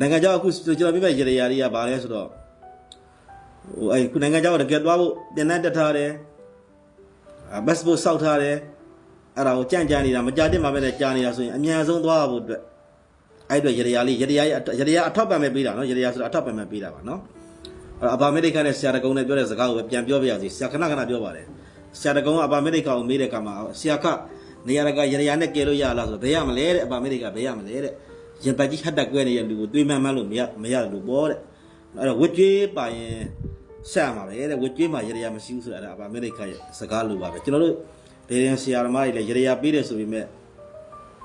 နိုင်ငံခြားအခုကျွန်တော်ပြမဲ့ရေရာတွေကဘာလဲဆိုတော့ဟိုအဲ့ခုနိုင်ငံခြားကတကယ်သွားဖို့တင်တန်းတက်ထားတယ်ဘတ်စပို့စောက်ထားတယ်အဲ့ဒါကိုကြန့်ကြမ်းနေတာမကြတဲ့မှာပဲနဲ့ကြာနေတာဆိုရင်အများဆုံးသွားဖို့အတွက်အဲ့အတွက်ရေရာလေးရေရာရေရာအထောက်ပံ့မဲ့ပေးတာနော်ရေရာဆိုတာအထောက်ပံ့မဲ့ပေးတာပါနော်အဲ့တော့အဘာအမေရိကန်နဲ့ဆရာတကုံနဲ့ပြောတဲ့စကားကိုပဲပြန်ပြောပြရစီဆရာခဏခဏပြောပါတယ်ဆရာတကုံကအဘာအမေရိကန်ကိုမေးတဲ့အခါမှာဆရာခနေရာတကာရေရာနဲ့ကဲလို့ရလားဆိုတော့ဘယ်ရမလဲတဲ့အဘာအမေရိကန်ဘယ်ရမလဲတဲ့ ရင်ပတ်ကြီးဟတ်တက်ကွဲနေတဲ့လူကိုတွေးမှန်းမှန်းလို့မရမရလို့ပေါ့တဲ့အဲ့တော့ဝစ်ကျွေးပါရင်ဆက်မှာပဲတဲ့ဝစ်ကျွေးမှာရရမရှိဘူးဆိုတာအဲ့ဒါအမေရိကရဲ့စကားလိုပါပဲကျွန်တော်တို့ဒေရင်ဆီယာဓမ္မတွေလည်းရရပေးတယ်ဆိုပေမဲ့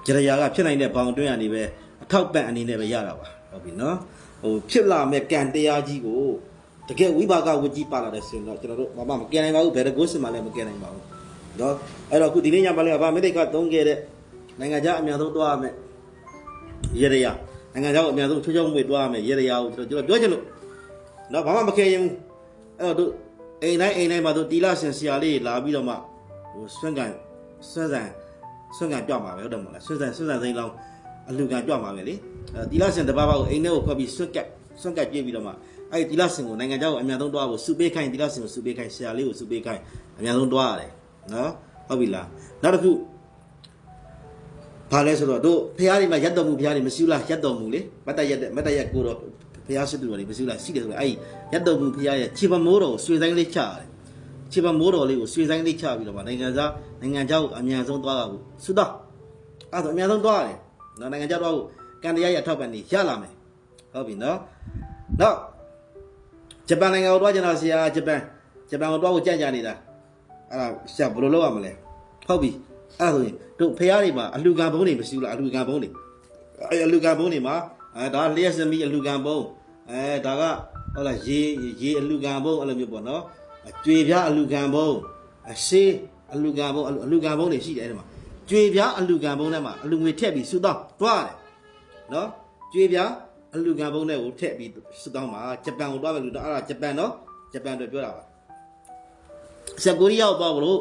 ရရကဖြစ်နိုင်တဲ့ဘောင်တွင်းအနေပဲအထောက်ပံ့အနေနဲ့ပဲရတာပါဟုတ်ပြီနော်ဟိုဖြစ်လာမဲ့ကံတရားကြီးကိုတကယ်ဝိပါကဝကြီးပါလာတဲ့ဆိုရင်တော့ကျွန်တော်တို့ဘာမှမကယ်နိုင်ပါဘူးဘယ်တကုစင်မှလည်းမကယ်နိုင်ပါဘူးနော်အဲ့တော့အခုဒီနေ့ညမှာလည်းအမေရိကသုံးခဲ့တဲ့နိုင်ငံခြားအများဆုံးသွားရမယ် ရေရရနိုင်ငံခြားကိုအများဆုံးချိုးချောင်းမွေသွားရမယ်ရေရရကိုကျွန်တော်ပြောချင်လို့တော့ဘာမှမခဲရင်ဘူးအဲ့တော့တို့အိမ်တိုင်းအိမ်တိုင်းမှာတို့တီလာစင်ဆရာလေးလာပြီးတော့မှဟိုဆွန့်ကန်ဆွန့်ဆန်ဆွန့်ကန်ကြွမှာပဲဟုတ်တယ်မဟုတ်လားဆွန့်ဆန်ဆွန့်ဆန်စိမ်းလောင်းအလူကန်ကြွမှာပဲလေအဲတီလာစင်တပါးပါကိုအိမ်ထဲကိုခွက်ပြီးဆွန့်ကက်ဆွန့်ကက်ပြေးပြီးတော့မှအဲ့ဒီတီလာစင်ကိုနိုင်ငံခြားကိုအများဆုံးတွားဖို့စုပေးခိုင်းတီလာစင်ကိုစုပေးခိုင်းဆရာလေးကိုစုပေးခိုင်းအများဆုံးတွားရတယ်နော်ဟုတ်ပြီလားနောက်တစ်ခု ဘာလဲဆိုတော့တို့ဖះတွေမှာရက်တော်မူဖះတွေမရှိဘူးလားရက်တော်မူလေမတ်တရက်တဲ့မတ်တရက်ကိုတော့ဖះစစ်သူတွေမရှိဘူးလားရှိတယ်ဆိုတော့အဲ့ဒီရက်တော်မူဖះရဲ့ခြေပမိုးတော်ကိုဆွေဆိုင်လေးချရတယ်ခြေပမိုးတော်လေးကိုဆွေဆိုင်လေးချပြီးတော့ဗာနိုင်ငံသားနိုင်ငံเจ้าကိုအမြန်ဆုံးသွားတာကိုသုတော့အဲ့ဒါအမြန်ဆုံးသွားရတယ်နော်နိုင်ငံเจ้าသွားဖို့ကန်တရားရထောက်ပံ့နေရလာမယ်ဟုတ်ပြီနော်နောက်ဂျပန်နိုင်ငံကိုသွားကြတာဆရာဂျပန်ဂျပန်ကိုသွားဖို့ကြံ့ကြနေတာအဲ့ဒါဆရာဘယ်လိုလုပ်ရမလဲဟုတ်ပြီ အဲ့ဒါဆိုရင်တို့ဖះတွေမှာအလူကံဘုံတွေမရှိဘူးလားအလူကံဘုံတွေအဲအလူကံဘုံတွေမှာအဲဒါလျှက်စမီအလူကံဘုံအဲဒါကဟုတ်လားရေရေအလူကံဘုံအဲ့လိုမျိုးပေါ့နော်အကျွေပြားအလူကံဘုံအရှေးအလူကံဘုံအလူကံဘုံတွေရှိတယ်အဲ့ဒီမှာကျွေပြားအလူကံဘုံထဲမှာအလူငွေထည့်ပြီးစုတော့တွားတယ်နော်ကျွေပြားအလူကံဘုံထဲကိုထည့်ပြီးစုတော့မှာဂျပန်ကိုတွားမယ်လို့တော့အဲ့ဒါဂျပန်နော်ဂျပန်တွေပြောတာပါဆရာကိုရီးယားကိုသွားမလို့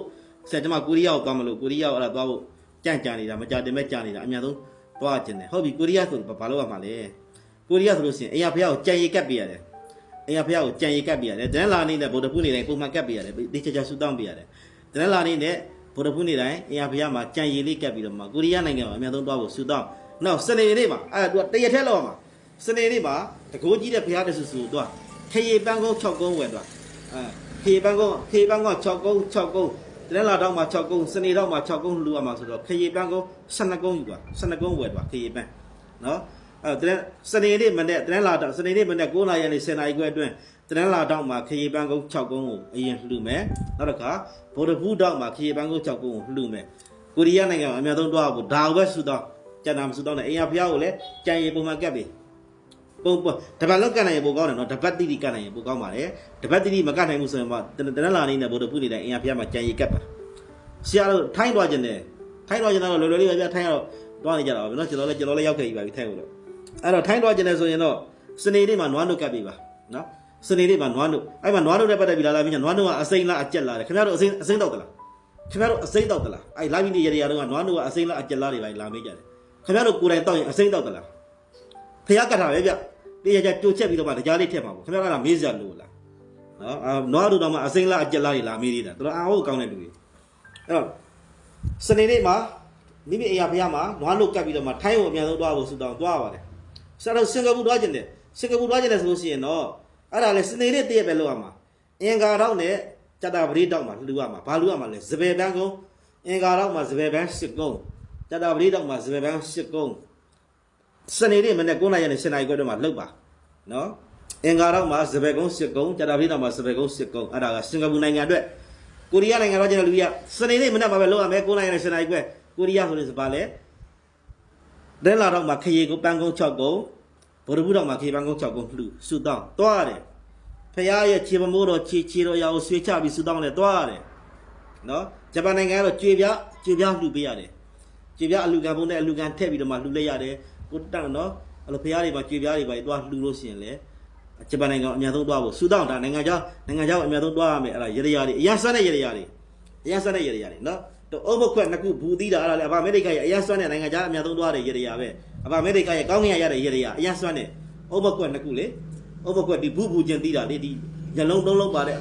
ဆရာကျမကိုရီးယားကိုသွားမလို့ကိုရီးယားကိုအဲ့ဒါသွားဖို့ကြံ့ကြံနေတာမကြတင်မဲ့ကြံနေတာအများဆုံးသွားကျင်တယ်ဟုတ်ပြီကိုရီးယားဆိုဘာလို့ရမှာလဲကိုရီးယားဆိုလို့ရှိရင်အရာဖျားကိုကြံရီကပ်ပေးရတယ်အရာဖျားကိုကြံရီကပ်ပေးရတယ်တန်းလာနေတဲ့ဗုဒ္ဓဖုနေတိုင်းပုံမှန်ကပ်ပေးရတယ်ဒီချာချာဆူတောင်းပေးရတယ်တန်းလာနေတဲ့ဗုဒ္ဓဖုနေတိုင်းအရာဖျားမှာကြံရီလေးကပ်ပြီးတော့မှကိုရီးယားနိုင်ငံမှာအများဆုံးသွားဖို့ဆူတောင်းနောက်စနေနေ့မှာအဲ့ဒါသူကတရက်ထက်လောက်မှာစနေနေ့မှာတကိုးကြီးတဲ့ဖျားတဲ့ဆူဆူသွားခရီပန်းကုန်း6ကုန်းဝင်သွားအဲခရီပန်းကုန်းခရီပန်းကုန်း6ကုန်း6ကုန်း တနင်္လာတော့မှာ6ကုန်းစနေတော့မှာ6ကုန်းလှူရမှာဆိုတော့ခရီပန်းကုန်း12ကုန်းယူပါ12ကုန်းဝယ်သွားခရီပန်းနော်အဲတနင်္စနေနေ့မနေ့တနင်္လာတော့စနေနေ့မနေ့9နာရီနဲ့10နာရီခွဲအတွင်းတနင်္လာတော့မှာခရီပန်းကုန်း6ကုန်းကိုအရင်လှူမယ်နောက်တစ်ခါဗုဒ္ဓဘူးတော့မှာခရီပန်းကုန်း6ကုန်းကိုလှူမယ်ကိုရီးယားနိုင်ငံမှာအများဆုံးတွားဖို့ဒါပဲဆူတော့ကျန်တာမဆူတော့နဲ့အိမ်ရဖျားကိုလည်းကြံရီပုံမှန်ကပ်ပြီ ပုံပုံတပတ်လောက်ကနိုင်ရင်ပိုကောင်းတယ်နော်တပတ်တိတိကနိုင်ရင်ပိုကောင်းပါတယ်တပတ်တိတိမကနိုင်ဘူးဆိုရင်မှတနတနလာနေနဲ့ဗုဒ္ဓဖုနေတဲ့အင်အားဖျားမှာကြံရီကပ်ပါဆရာတို့ထိုင်းသွားခြင်းတယ်ထိုင်းသွားခြင်းတော့လောလောလေးပဲပြထိုင်းတော့သွားနေကြတာပါနော်ကျွန်တော်လည်းကျွန်တော်လည်းရောက်ခဲ့ပြီပါပြီထိုင်းလို့အဲ့တော့ထိုင်းသွားခြင်းတယ်ဆိုရင်တော့စနေနေ့မှာနွားနုတ်ကပ်ပြီပါနော်စနေနေ့မှာနွားနုတ်အဲ့မှာနွားနုတ်နဲ့ပတ်သက်ပြီးလာလာပြီးနွားနုတ်ကအစိမ့်လားအကြက်လားခင်ဗျားတို့အစိမ့်အစိမ့်တော့ကလားခင်ဗျားတို့အစိမ့်တော့ကလားအဲ့လာပြီးနေရရတော့ကနွားနုတ်ကအစိမ့်လားအကြက်လားတွေပါလာမေးကြတယ်ခင်ဗျားတို့ကိုယ်တိုင်တောက်ရင်အစိမ့်တော့ကလား ဖျားကတ်တာပဲဗျတရားကြကြိုချက်ပြီးတော့မှတရားလေးထည့်ပါဘူးခင်ဗျားကမေးစရာလို့လားနော်အာနွားတို့တော့မှအစိမ့်လားအကြက်လားတွေလာမေးနေတာတော်တော်အားဟုတ်ကောင်းတဲ့လူတွေအဲ့တော့စနေနေ့မှာမိမိအရာဖျားမှာနွားလုတ်ကပ်ပြီးတော့မှထိုင်းကိုအများဆုံးသွားဖို့ဆူတောင်းသွားပါတယ်ဆရာတို့စင်ကာပူသွားကျင်တယ်စင်ကာပူသွားကျင်တယ်ဆိုလို့ရှိရင်တော့အဲ့ဒါလေစနေနေ့တည့်ရက်ပဲလုပ်ရမှာအင်္ဂါတော့နဲ့ကြတာပရိတော့မှာလှူရမှာဘာလှူရမှာလဲစပယ်ပန်းကုန်းအင်္ဂါတော့မှာစပယ်ပန်းစစ်ကုန်းကြတာပရိတော့မှာစပယ်ပန်းစစ်ကုန်း စနေနေ့မနေ့9နာရီနဲ့10နာရီခွဲတော့မှလှုပ်ပါနော်အင်္ဂါတော့မှာစပယ်ကုန်းစစ်ကုန်းကြာတာပရိတော့မှာစပယ်ကုန်းစစ်ကုန်းအဲ့ဒါကစင်ကာပူနိုင်ငံအတွက်ကိုရီးယားနိုင်ငံတော့ကျတော့လူကြီးကစနေနေ့မနေ့မှာပဲလှုပ်ရမယ်9နာရီနဲ့10နာရီခွဲကိုရီးယားဆိုရင်စပါလေဒဲလာတော့မှာခရီကိုပန်းကုန်း6ကုန်းဗုဒ္ဓဘူးတော့မှာခရီပန်းကုန်း6ကုန်းလှူဆူတောင်းတွားတယ်ဖရားရဲ့ခြေမမိုးတော်ခြေခြေတော်ရာကိုဆွေးချပြီးဆူတောင်းလဲတွားတယ်နော်ဂျပန်နိုင်ငံကတော့ကြွေပြကြွေပြလှူပေးရတယ်ကြည်ပြအလူကံပုံနဲ့အလူကံထည့်ပြီးတော့မှလှူလိုက်ရတယ် ကိုတန့်နော်အဲ့လိုဖရားတွေပါကြည်ပြတွေပါသွားလှူလို့ရှိရင်လေဂျပန်နိုင်ငံအများဆုံးသွားဖို့ဆူတောင်းတာနိုင်ငံခြားနိုင်ငံခြားအများဆုံးသွားရမယ်အဲ့ဒါရရရတွေအရန်ဆွမ်းတဲ့ရရရတွေအရန်ဆွမ်းတဲ့ရရရတွေနော်တော့အုံမခွက်နှစ်ခုဘူသီးတာအဲ့ဒါလေအဘအမေရိကရဲ့အရန်ဆွမ်းတဲ့နိုင်ငံခြားအများဆုံးသွားတဲ့ရရရပဲအဘအမေရိကရဲ့ကောင်းကင်ရရတဲ့ရရရအရန်ဆွမ်းတဲ့ဥပကွက်နှစ်ခုလေဥပကွက်ဒီဘူးဘူးချင်းတီးတာလေဒီညလုံးသုံးလုံးပါတဲ့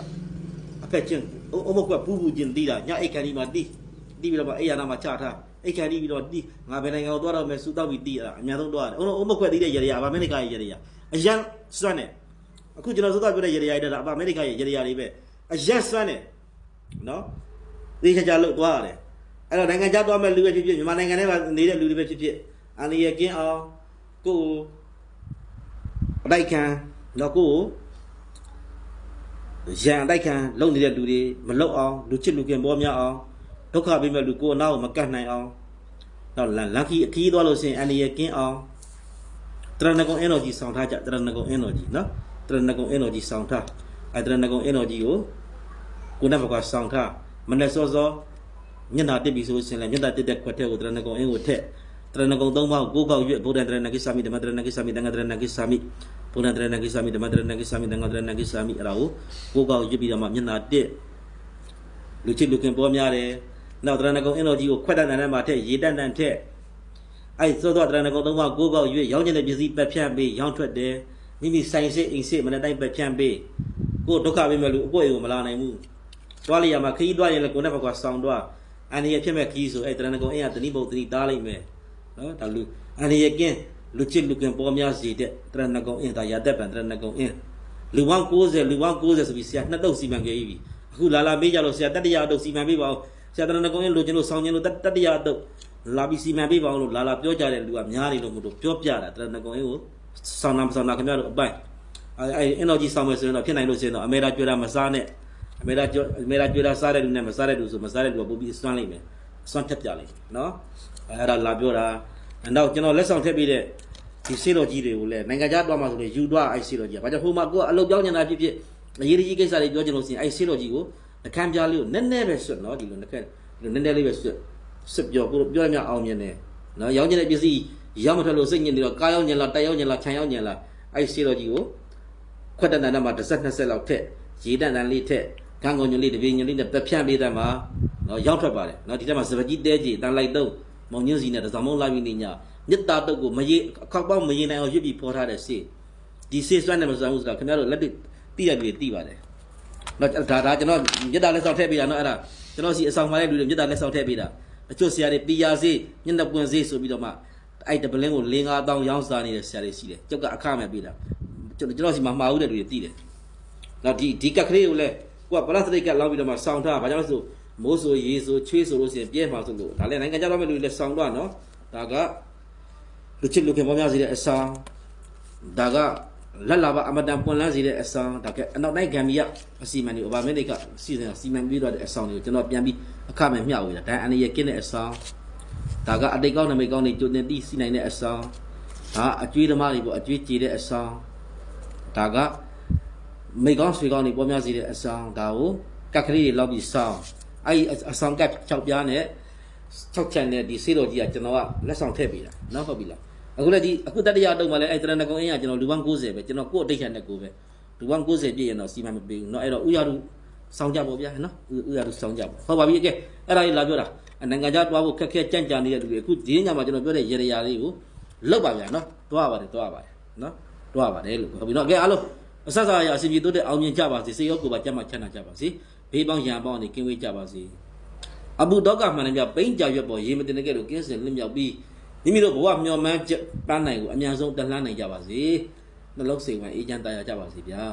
အဖက်ချင်းဥပကွက်ဘူးဘူးချင်းတီးတာညအိတ်ခန်းဒီမှာတီးတီးပြီးတော့အိယာနာမှာချထား အိတ်ခန်းဒီပြီးတော့တီးငါဘယ်နိုင်ငံကိုသွားတော့မယ်စူတောက်ပြီးတီးရတာအများဆုံးသွားတယ်ဥပကွက်တီးတဲ့ရေရအမေရိကရဲ့ရေရအရန်စွမ်းတယ်အခုကျွန်တော်စူတောက်ပြောတဲ့ရေရရတဲ့အမေရိကရဲ့ရေရတွေပဲအရန်စွမ်းတယ်နော်ဒီခါကြလို့သွားရတယ်အဲ့တော့နိုင်ငံခြားသွားမဲ့လူပဲဖြစ်ဖြစ်မြန်မာနိုင်ငံထဲမှာနေတဲ့လူတွေပဲဖြစ်ဖြစ်အန်လီရကင်းအောင်ကိုယ်အတိုက်ခံတော့ကိုယ်ရန်အတိုက်ခံလုံနေတဲ့လူတွေမလုံအောင်လူချစ်လူခင်ပေါ်များအောင် ဒုက္ခပေးမဲ့လူကိုယ်အနောက်ကိုမကတ်နိုင်အောင်တော့လန်လန်ခီအခီးသွားလို့ရှိရင်အန်လီရကင်းအောင်တရဏဂုံ energy ဆောင်ထားကြတရဏဂုံ energy နော်တရဏဂုံ energy ဆောင်ထားအဲတရဏဂုံ energy ကိုကိုယ်နဲ့ဘကွာဆောင်ထားမနဲ့စောစောညနာတက်ပြီဆိုလို့ရှိရင်လည်းညနာတက်တဲ့ခွက်တဲ့ကိုတရဏဂုံအင်းကိုထက်တရဏဂုံသုံးပါးကိုကိုးကောက်ရွတ်ဗုဒ္ဓတရဏဂိသမိဓမ္မတရဏဂိသမိတန်ခါတရဏဂိသမိဘုရားတရဏဂိသမိဓမ္မတရဏဂိသမိတန်ခါတရဏဂိသမိအဲ့ဒါကိုကိုးကောက်ရွတ်ပြီးတော့မှညနာတက်လူချစ်လူခင်ပေါ်များတယ် နောက်တရဏဂုံ energy ကိုခွက်တန်တန်နဲ့မှထက်ရေတန်တန်ထက်အဲ့သောသောတရဏဂုံသုံးပါးကိုးကောက်ရွတ်ရောင်းကျင်တဲ့ပစ္စည်းပက်ဖြန့်ပေးရောင်းထွက်တယ်မိမိဆိုင်စစ်အိမ်စစ်မနေ့တိုင်းပက်ဖြန့်ပေးကိုယ်ဒုက္ခပေးမဲ့လူအပွင့်ကိုမလာနိုင်ဘူးသွားလိုက်ရမှာခရီးသွားရင်လည်းကိုယ်နဲ့ဘကွာဆောင်းသွားအန်ဒီရဖြစ်မဲ့ခရီးဆိုအဲ့တရဏဂုံအင်းကတတိဘုတ်တတိတားလိုက်မယ်နော်ဒါလူအန်ဒီရကင်းလူချစ်လူကင်ပေါ်များစီတဲ့တရဏဂုံအင်းဒါရတက်ပံတရဏဂုံအင်းလူပေါင်း90လူပေါင်း90ဆိုပြီးဆရာနှစ်တုပ်စီမံခဲ့ပြီအခုလာလာပေးကြလို့ဆရာတတရတုပ်စီမံပေးပါဦး ဆရာတရဏဂုံအင်းလူချင်းလို့ဆောင်းချင်းလို့တတရတုပ်လာပြီးစီမံပေးပါအောင်လို့လာလာပြောကြတဲ့လူကများနေလို့မို့လို့ပြောပြတာတရဏဂုံအင်းကိုဆောင်းနာမဆောင်းနာခင်ဗျားတို့အပိုင်အဲ့အဲ့ energy ဆောင်းမယ်ဆိုရင်တော့ဖြစ်နိုင်လို့ရှိရင်တော့အမေရိကကြွတာမစားနဲ့အမေရာကျွအမေရာကျွတာစားတဲ့လူနဲ့မစားတဲ့လူဆိုမစားတဲ့လူကပို့ပြီးအစွမ်းလိုက်မယ်အစွမ်းထက်ပြလိုက်နော်အဲအဲ့ဒါလာပြောတာနောက်ကျွန်တော်လက်ဆောင်ထည့်ပေးတဲ့ဒီစေတော်ကြီးတွေကိုလည်းနိုင်ငံခြားသွားမှဆိုရင်ယူသွားအဲ့စေတော်ကြီးကဘာကြောင့်ဟိုမှာကိုကအလုပ်ပြောင်းနေတာဖြစ်ဖြစ်အရေးကြီးကိစ္စတွေပြောချင်လို့ရှိရင်အဲ့စေတော်ကြီးကို နှကမ်းပြားလေးကိုနည်းနည်းပဲဆွတ်နော်ဒီလိုနှကမ်းဒီလိုနည်းနည်းလေးပဲဆွတ်ဆွတ်ပြောကိုပြောရမြအောင်မြင်တယ်နော်ရောင်းချင်တဲ့ပစ္စည်းရောက်မထွက်လို့စိတ်ညစ်နေတော့ကားရောက်ညင်လားတက်ရောက်ညင်လားခြံရောက်ညင်လားအဲ့စေတော်ကြီးကိုခွက်တန်တန်မှာတစ်ဆက်နှစ်ဆက်လောက်ထက်ရေတန်တန်လေးထက်ကံကုန်ညလေးတပြေညလေးနဲ့ပက်ဖြန့်ပေးတယ်မှာနော်ရောက်ထွက်ပါတယ်နော်ဒီထဲမှာစပကြီးတဲကြီးတန်လိုက်တော့မောင်ညင်းစီနဲ့တစောင်းမုံလာပြီးနေညမြစ်တာတုတ်ကိုမရေအခောက်ပေါက်မရေနိုင်အောင်ရွတ်ပြီးဖော်ထားတဲ့စေဒီစေစွမ်းနဲ့မစွမ်းဘူးဆိုတာခင်ဗျားတို့လက်တွေ့သိရတယ်သိပါတယ် နော်ဒါဒါကျွန်တော်မြစ်တာလက်ဆောင်ထည့်ပေးတာနော်အဲ့ဒါကျွန်တော်စီအဆောင်မှာတဲ့လူတွေမြစ်တာလက်ဆောင်ထည့်ပေးတာအချို့ဆရာတွေပီယာစေညနေပွင့်စေဆိုပြီးတော့မှအဲ့တပလင်းကို၄၅တောင်းရောင်းစားနေတဲ့ဆရာတွေရှိတယ်ကျုပ်ကအခမဲ့ပေးတာကျွန်တော်စီမှာမှားဦးတဲ့လူတွေသိတယ်နော်ဒီဒီကက်ကလေးကိုလည်းကိုကပလတ်စတစ်ကလောက်ပြီးတော့မှဆောင်းထားဘာကြောင့်လဲဆိုမိုးဆိုရေဆိုချွေးဆိုလို့ရှိရင်ပြဲမှာဆိုလို့ဒါလည်းနိုင်ငံခြားတော့မဲ့လူတွေလည်းဆောင်းတော့နော်ဒါကလူချစ်လူခင်ပေါ်များစီတဲ့အဆောင်ဒါက လက်လာပါအမတန်ပွန်လန်းစီတဲ့အဆောင်ဒါကအနောက်တိုင်းဂမ်ဘီယာအစီမံတွေအိုဘာမဲတွေကစီစဉ်စီမံပြီးတော့တဲ့အဆောင်တွေကိုကျွန်တော်ပြန်ပြီးအခမဲ့မျှဝေတာဒါအန်ရကင်းတဲ့အဆောင်ဒါကအတိတ်ကောင်းနမိတ်ကောင်းတွေကျွတင်သိစီနိုင်တဲ့အဆောင်ဒါအကျွေးသမားတွေပေါ့အကျွေးကြည်တဲ့အဆောင်ဒါကမိကောင်းဆွေကောင်းတွေပေါ်များစေတဲ့အဆောင်ဒါကိုကက်ကလေးတွေလောက်ပြီးဆောင်းအဲ့ဒီအဆောင်ကက်6ပြားနဲ့6ချန်နဲ့ဒီစေးတော်ကြီးကကျွန်တော်ကလက်ဆောင်ထည့်ပေးတာနော်ဟုတ်ပြီလား အခုလည်းဒီအခုတတိယအတုံးမှာလည်းအဲ့တရဏဂုံအင်းကကျွန်တော်လူပေါင်း90ပဲကျွန်တော်ကို့အတိတ်ခံတဲ့ကိုပဲလူပေါင်း90ပြည့်ရင်တော့စီမံမပေးဘူးเนาะအဲ့တော့ဥရတုစောင်းကြပါဗျာနော်ဥရတုစောင်းကြပါဟုတ်ပါပြီကဲအဲ့ဒါကြီးလာပြောတာနိုင်ငံခြားသွားဖို့ခက်ခဲကြံ့ကြာနေတဲ့လူတွေအခုဒီညမှာကျွန်တော်ပြောတဲ့ရေရာလေးကိုလောက်ပါဗျာနော်တွားပါတယ်တွားပါတယ်နော်တွားပါတယ်လို့ဟုတ်ပြီနော်ကဲအားလုံး အဆက်စားရအစီပြေတိုးတဲ့အောင်မြင်ကြပါစေစေရောကိုယ်ပါကြမ်းမှချမ်းသာကြပါစေဘေးပေါင်းရန်ပေါင်းနေကင်းဝေးကြပါစေအဘုဒေါကမှန်တယ်ပြပိန်းကြရွက်ပေါ်ရေမတင်တဲ့ကဲလို့ကင်းစင်လင်းမြောက်ပြီး မိမိတို့ဘဝမျှော်မှန်းပန်းနိုင်ကိုအများဆုံးတလှမ်းနိုင်ကြပါစေနှလုံးစိမ်ဝင်အေးချမ်းသာရကြပါစေဗျာ